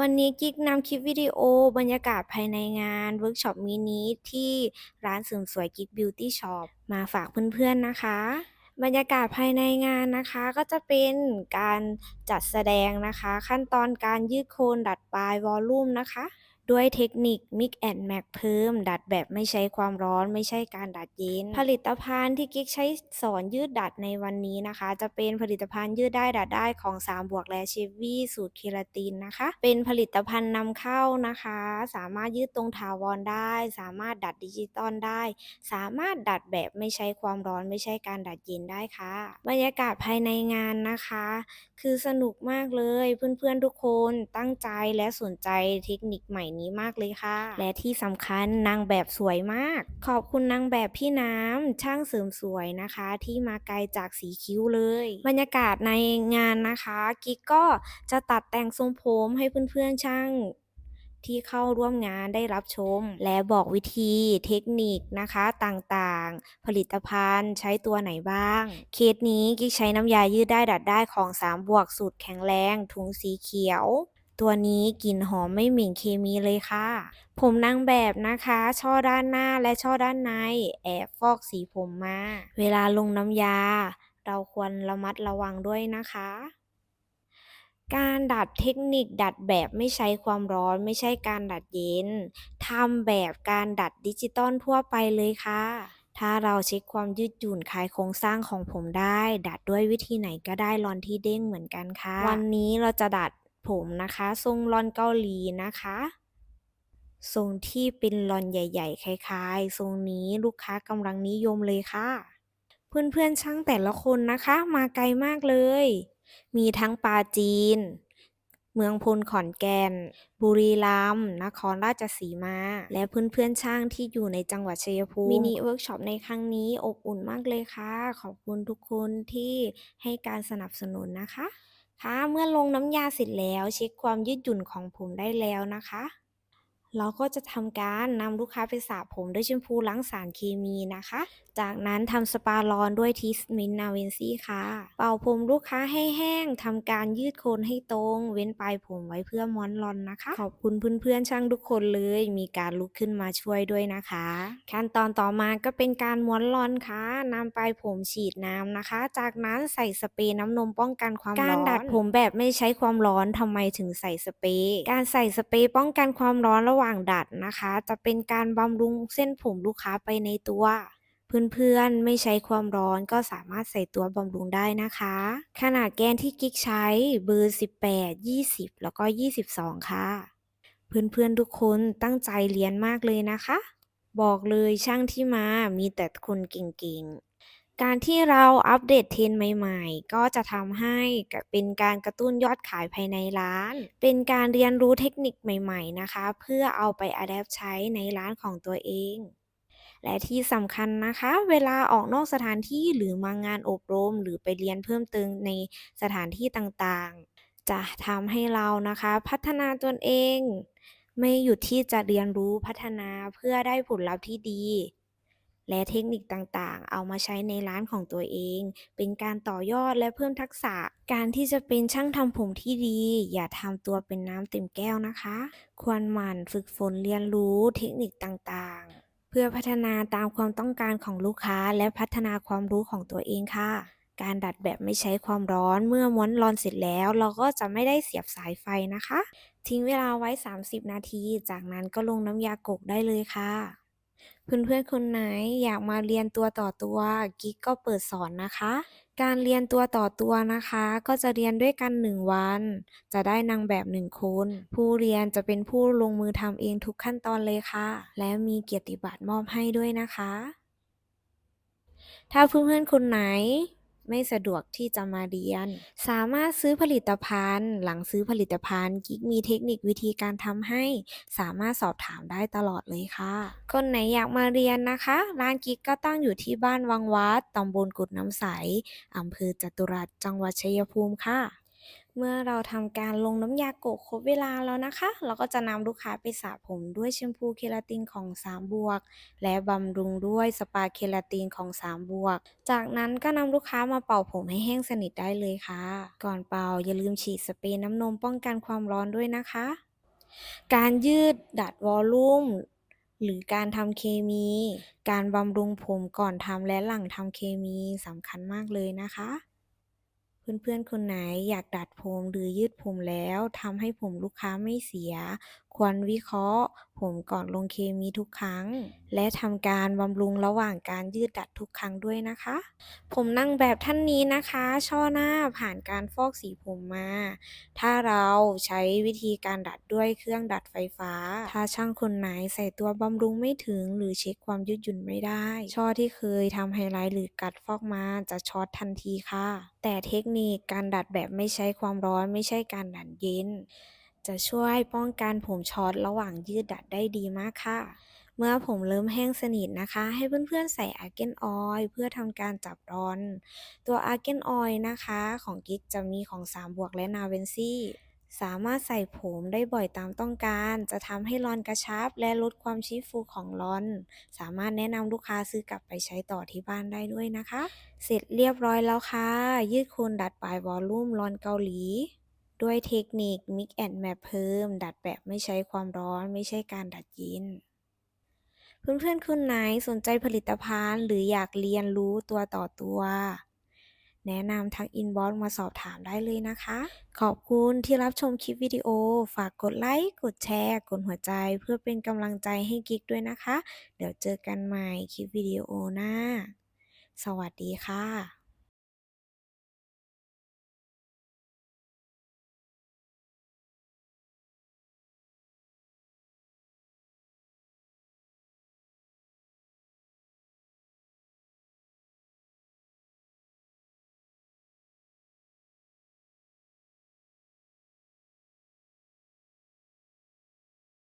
วันนี้กิ๊กนำคลิปวิดีโอบรรยากาศภายในงานเวิร์กช็อปมินิที่ร้านเสริมสวยกิ๊กบิวตี้ช็อปมาฝากเพื่อนๆนะคะ บรรยากาศภายในงานนะคะก็จะเป็นการจัดแสดงนะคะ ขั้นตอนการยืดโคนดัดปลายวอลลุ่มนะคะ ด้วยเทคนิค Mix and Match เพิ่ม ดัดแบบไม่ใช้ความร้อนไม่ใช่การดัดเย็น ผลิตภัณฑ์ที่กิ๊กใช้สอนยืดดัดในวันนี้นะคะ จะเป็นผลิตภัณฑ์ยืดได้ดัดได้ของ 3 บวกและเชฟวี่สูตรเคราตินนะคะ เป็นผลิตภัณฑ์นำเข้านะคะ สามารถยืดตรงถาวรได้ สามารถดัดดิจิตอลได้ สามารถดัดแบบไม่ใช้ความร้อนไม่ใช่การดัดเย็นได้ค่ะ บรรยากาศภายในงานนะคะ คือสนุกมากเลยเพื่อนๆทุกคนตั้งใจและสนใจเทคนิคใหม่นี้มากเลยค่ะ และที่สำคัญนางแบบสวยมาก ขอบคุณนางแบบพี่น้ำช่างเสริมสวยนะคะ ที่มาไกลจากสีคิ้วเลย บรรยากาศในงานนะคะ กิ๊กก็จะตัดแต่งทรงผมให้เพื่อนๆช่างที่เข้าร่วมงานได้รับชม และบอกวิธีเทคนิคนะคะต่างๆ ผลิตภัณฑ์ใช้ตัวไหนบ้าง เคสนี้กิ๊กใช้น้ำยายืดได้ดัดได้ของ 3 บวกสูตรแข็งแรง ถุงสีเขียว ตัวนี้กลิ่นหอมไม่เหม็นเคมีเลยค่ะ ผมนางแบบนะคะ ช่อด้านหน้าและช่อด้านใน แอบฟอกสีผมมา เวลาลงน้ำยา เราควรระมัดระวังด้วยนะคะ การดัดเทคนิคดัดแบบไม่ใช้ความร้อนไม่ใช่การดัดเย็นทำแบบการดัดดิจิตอลทั่วไปเลยค่ะถ้าเราเช็คความยืดหยุ่นคลายโครงสร้างของผมได้ ดัดด้วยวิธีไหนก็ได้รอนที่เด้งเหมือนกันค่ะ วันนี้เราจะดัด ผมนะคะ ทรงรอนเกาหลีนะคะ ทรงที่เป็นรอนใหญ่ ๆ คล้าย ๆ ทรงนี้ลูกค้ากำลังนิยมเลยค่ะ เพื่อนๆช่างแต่ละคนนะคะ มาไกลมากเลย มีทั้งปาจีน เมืองพลขอนแก่น บุรีรัมย์นครราชสีมา และเพื่อนๆช่างที่อยู่ในจังหวัดชัยภูมิมินิเวิร์กช็อปในครั้งนี้อบอุ่นมากเลยค่ะ ขอบคุณทุกคนที่ให้การสนับสนุนนะคะ ค่ะเมื่อลงน้ำยาเสร็จแล้วเช็คความยืดหยุ่นของผมได้แล้วนะคะ เราก็จะทำการนำลูกค้าไปสระผมด้วยแชมพูล้างสารเคมีนะคะ จากนั้นทำสปาร้อนด้วยทีสมินนาเวนซี่ค่ะ เป่าผมลูกค้าให้แห้งทำการยืดโคนให้ตรง เว้นปลายผมไว้เพื่อม้อนรอนนะคะ ขอบคุณเพื่อนๆช่างทุกคนเลย มีการลุกขึ้นมาช่วยด้วยนะคะ ขั้นตอนต่อมาก็เป็นการม้วนรอนค่ะนำปลายผมฉีดน้ำนะคะ จากนั้นใส่สเปรย์น้ำนมป้องกันความร้อน การดัดผมแบบไม่ใช้ความร้อนทำไมถึงใส่สเปรย์การใส่สเปรย์ป้องกันความร้อนระหว่างดัดนะคะ จะเป็นการบำรุงเส้นผมลูกค้าไปในตัว เพื่อนๆ ไม่ใช้ความร้อนก็สามารถใส่ตัวบำรุงได้นะคะ ขนาดแกนที่กิ๊กใช้เบอร์ 18 20 แล้วก็ 22 ค่ะ เพื่อนๆ ทุกคนตั้งใจเรียนมากเลยนะคะ บอกเลยช่างที่มามีแต่คนเก่งๆ การที่เราอัปเดตเทรนใหม่ๆ ก็จะทำให้เป็นการกระตุ้นยอดขายภายในร้าน เป็นการเรียนรู้เทคนิคใหม่ๆ นะคะ เพื่อเอาไปอัดแอปใช้ในร้านของตัวเอง และที่สำคัญนะคะ เวลาออกนอกสถานที่หรือมางานอบรม หรือไปเรียนเพิ่มเติมในสถานที่ต่างๆ จะทำให้เรานะคะพัฒนาตนเอง ไม่หยุดที่จะเรียนรู้พัฒนาเพื่อได้ผลลัพธ์ที่ดี และเทคนิคต่างๆ เอามาใช้ในร้านของตัวเอง เป็นการต่อยอดและเพิ่มทักษะ การที่จะเป็นช่างทำผมที่ดี อย่าทำตัวเป็นน้ำเต็มแก้วนะคะ ควรหมั่นฝึกฝนเรียนรู้เทคนิคต่างๆ พื่อพัฒนาตามความต้องการของลูกค้าและพัฒนาความรู้ของตัวเองค่ะ การดัดแบบไม่ใช้ความร้อน เมื่อม้วนรอนเสร็จแล้ว เราก็จะไม่ได้เสียบสายไฟนะคะ ทิ้งเวลาไว้ 30 นาที จากนั้นก็ลงน้ำยากกได้เลยค่ะเพื่อนๆคนไหนอยากมาเรียนตัวต่อตัวกิ๊กก็เปิดสอนนะคะ การเรียนตัวต่อตัวนะคะ ก็จะเรียนด้วยกัน 1 วัน จะได้นางแบบ 1 คน ผู้เรียนจะเป็นผู้ลงมือทำเองทุกขั้นตอนเลยค่ะ และมีเกียรติบัตรมอบให้ด้วยนะคะ ถ้าเพื่อนๆคนไหน ไม่สะดวกที่จะมาเรียน สามารถซื้อผลิตภัณฑ์ หลังซื้อผลิตภัณฑ์กิ๊กมีเทคนิควิธีการทำให้ สามารถสอบถามได้ตลอดเลยค่ะ คนไหนอยากมาเรียนนะคะ ร้านกิ๊กก็ตั้งอยู่ที่บ้านวังวัดตำบลกุดน้ำใสอำเภอจตุรัสจังหวัดชัยภูมิค่ะ เมื่อเราทำการลงน้ำยาโกะครบเวลาแล้วนะคะ เราก็จะนำลูกค้าไปสระผมด้วยแชมพูเคราตินของ3บวก และบำรุงด้วยสปาเคราตินของ3บวก จากนั้นก็นำลูกค้ามาเป่าผมให้แห้งสนิทได้เลยค่ะ ก่อนเป่าอย่าลืมฉีดสเปรย์น้ำนมป้องกันความร้อนด้วยนะคะ การยืดดัดวอลลุ่มหรือการทำเคมี การบำรุงผมก่อนทำและหลังทำเคมีสำคัญมากเลยนะคะ เพื่อนๆคนไหนอยากดัดผมหรือยืดผมแล้วทำให้ผมลูกค้าไม่เสีย ควรวิเคราะห์ ผมก่อนลงเคมีทุกครั้ง และทำการบำรุงระหว่างการยืดดัดทุกครั้งด้วยนะคะ ผมนางแบบท่านนี้นะคะ ช่อหน้าผ่านการฟอกสีผมมา ถ้าเราใช้วิธีการดัดด้วยเครื่องดัดไฟฟ้า ถ้าช่างคนไหนใส่ตัวบำรุงไม่ถึงหรือเช็คความยืดหยุ่นไม่ได้ ช่อที่เคยทำไฮไลท์หรือกัดฟอกมาจะช็อตทันทีค่ะ แต่เทคนิคการดัดแบบไม่ใช้ความร้อนไม่ใช่การดัดเย็น จะช่วยป้องกันผมช็อตระหว่างยืดดัดได้ดีมากค่ะ เมื่อผมเริ่มแห้งสนิทนะคะ ให้เพื่อนๆใส่อาร์เกนออยล์เพื่อทำการจับรอน ตัวอาร์เกนออยล์นะคะของกิ๊กจะมีของ 3 บวกและนาเวนซี่สามารถใส่ผมได้บ่อยตามต้องการ จะทำให้รอนกระชับ และลดความชี้ฟูของรอน สามารถแนะนำลูกค้าซื้อกลับไปใช้ต่อที่บ้านได้ด้วยนะคะ เสร็จเรียบร้อยแล้วค่ะ ยืดโคนดัดปลายวอลลุ่มรอนเกาหลี ด้วยเทคนิค Mix and Match เพิ่ม ดัดแบบไม่ใช้ความร้อน ไม่ใช่การดัดเย็นเพื่อนๆคนไหนสนใจผลิตภัณฑ์ หรืออยากเรียนรู้ตัวต่อตัว แนะนำทักอินบ็อกซ์มาสอบถามได้เลยนะคะ ขอบคุณที่รับชมคลิปวิดีโอ ฝากกดไลค์ กดแชร์ กดหัวใจ เพื่อเป็นกำลังใจให้กิ๊กด้วยนะคะ เดี๋ยวเจอกันใหม่คลิปวิดีโอหน้า สวัสดีค่ะ